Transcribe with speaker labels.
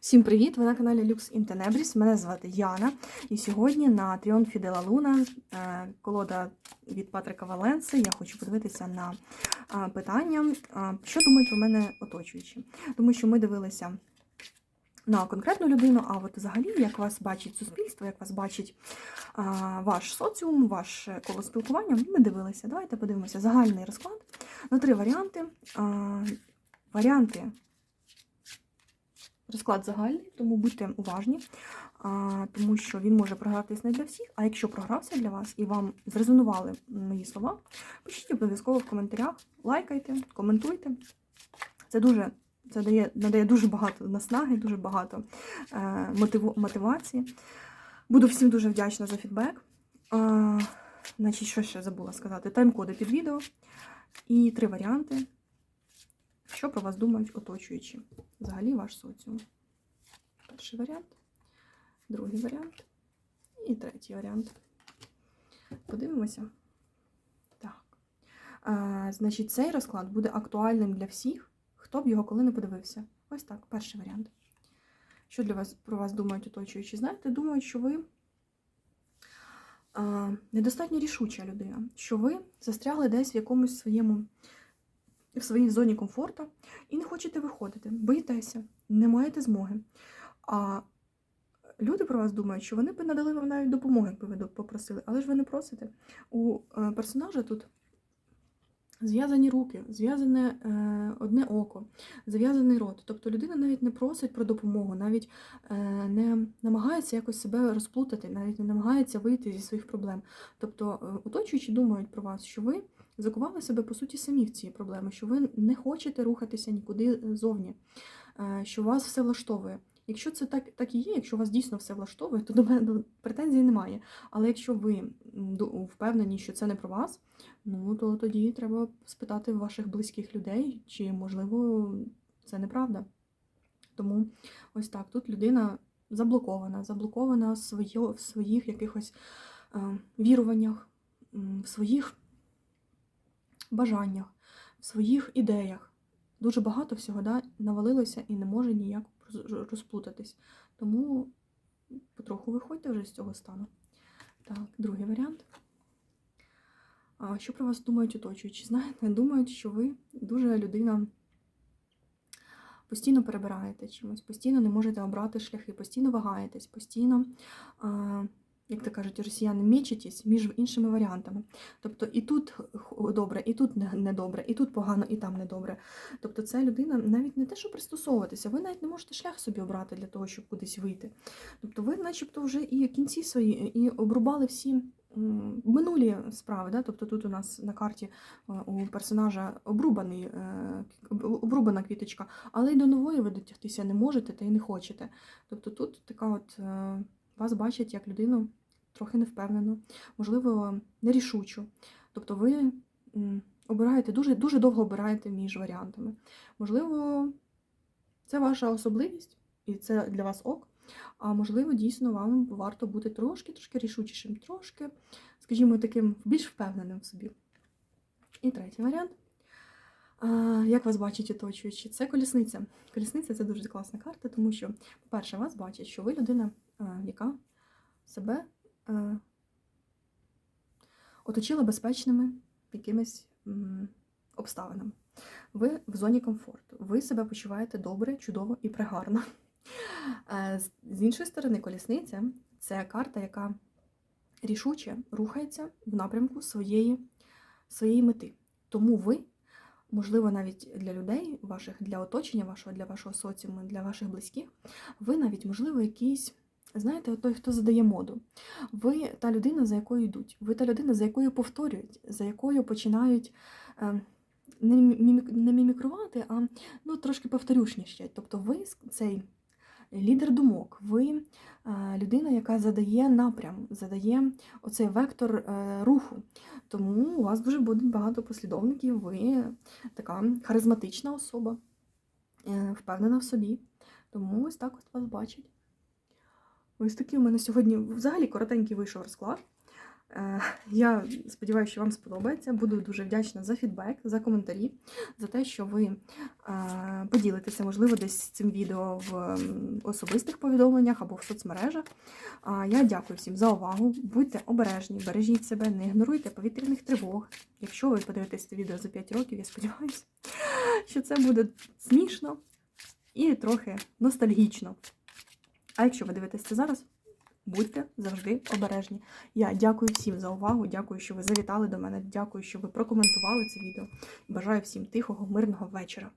Speaker 1: Всім привіт! Ви на каналі in Tenebris. Мене звати Яна. І сьогодні на Тріон Фідела Луна е, колода від Патрика Валенси. Я хочу подивитися на е, питання, е, що думають про мене оточуючі. Тому що ми дивилися на конкретну людину, а от взагалі, як вас бачить суспільство, як вас бачить ваш соціум, ваше коло спілкування, ми дивилися. Давайте подивимося загальний розклад на три варіанти. Варіанти розклад загальний, тому будьте уважні, а, тому що він може програтись не для всіх. А якщо програвся для вас і вам зрезонували мої слова, пишіть обов'язково в коментарях, лайкайте, коментуйте. Це дуже це дає, надає дуже багато наснаги, дуже багато е, мотиву, мотивації. Буду всім дуже вдячна за фідбек. А, значить, що ще забула сказати? Тайм-коди під відео і три варіанти. Що про вас думають оточуючі? Взагалі ваш соціум. Перший варіант, другий варіант і третій варіант. Подивимося. Так. А, значить, цей розклад буде актуальним для всіх, хто б його коли не подивився. Ось так, перший варіант. Що для вас про вас думають оточуючі? Знаєте, думають, що ви а, недостатньо рішуча людина, що ви застрягли десь в якомусь своєму в своїй зоні комфорту і не хочете виходити, боїтеся, не маєте змоги. А люди про вас думають, що вони б надали вам навіть допомоги, якби ви попросили, але ж ви не просите. У е, персонажа тут зв'язані руки, зв'язане е, одне око, зв'язаний рот. Тобто людина навіть не просить про допомогу, навіть е, не намагається якось себе розплутати, навіть не намагається вийти зі своїх проблем. Тобто, оточуючі думають про вас, що ви закували себе, по суті, самі в ці проблеми, що ви не хочете рухатися нікуди зовні, що вас все влаштовує. Якщо це так так і є, якщо вас дійсно все влаштовує, то до мене претензій немає. Але якщо ви впевнені, що це не про вас, ну то тоді треба спитати ваших близьких людей, чи можливо це неправда. Тому ось так тут людина заблокована, заблокована в, своє, в своїх якихось е, віруваннях, в своїх бажаннях, в своїх ідеях. Дуже багато всього да, навалилося і не може ніяк розплутатись. Тому потроху виходьте вже з цього стану. Так, другий варіант. А Що про вас думають оточуючі? Знаєте, думають, що ви дуже людина постійно перебираєте чимось, постійно не можете обрати шляхи, постійно вагаєтесь, постійно як то кажуть, росіяни мічитесь між іншими варіантами. Тобто і тут добре, і тут недобре, і тут погано, і там недобре. Тобто, ця людина навіть не те, що пристосовуватися, ви навіть не можете шлях собі обрати для того, щоб кудись вийти. Тобто, ви, начебто, вже і кінці свої, і обрубали всі. Минулі справи, да? тобто тут у нас на карті е, у персонажа обрубаний, е, обрубана квіточка, але й до нової ви дотягтися не можете та й не хочете. Тобто тут така от е, вас бачать як людину трохи невпевнену, можливо, нерішучу. Тобто ви обираєте дуже дуже довго обираєте між варіантами. Можливо, це ваша особливість, і це для вас ок. А можливо, дійсно, вам варто бути трошки-трошки рішучішим, трошки, скажімо, таким більш впевненим в собі. І третій варіант. Як вас бачать оточуючі? Це колісниця. Колісниця це дуже класна карта, тому що, по-перше, вас бачать, що ви людина, яка себе оточила безпечними якимись обставинами. Ви в зоні комфорту, ви себе почуваєте добре, чудово і пригарно. Е, з іншої сторони, колісниця це карта, яка рішуче рухається в напрямку своєї, своєї мети. Тому ви, можливо, навіть для людей, ваших, для оточення вашого, для вашого соціуму, для ваших близьких, ви навіть, можливо, якісь Знаєте, той, хто задає моду. Ви та людина, за якою йдуть. Ви та людина, за якою повторюють, за якою починають е, не мімікрувати, а ну, трошки повторюшніше. Тобто ви цей лідер думок, ви е, людина, яка задає напрям, задає оцей вектор е, руху. Тому у вас дуже буде багато послідовників, ви така харизматична особа, впевнена в собі. Тому ось так от вас бачать. Ось такий у мене сьогодні взагалі коротенький вийшов розклад. Е, Я сподіваюся, що вам сподобається. Буду дуже вдячна за фідбек, за коментарі, за те, що ви е, поділитеся, можливо, десь цим відео в особистих повідомленнях або в соцмережах. Я дякую всім за увагу. Будьте обережні, бережіть себе, не ігноруйте повітряних тривог. Якщо ви подивитесь це відео за 5 років, я сподіваюся, що це буде смішно і трохи ностальгічно. А якщо ви дивитесь це зараз, будьте завжди обережні. Я дякую всім за увагу, дякую, що ви завітали до мене, дякую, що ви прокоментували це відео. Бажаю всім тихого, мирного вечора.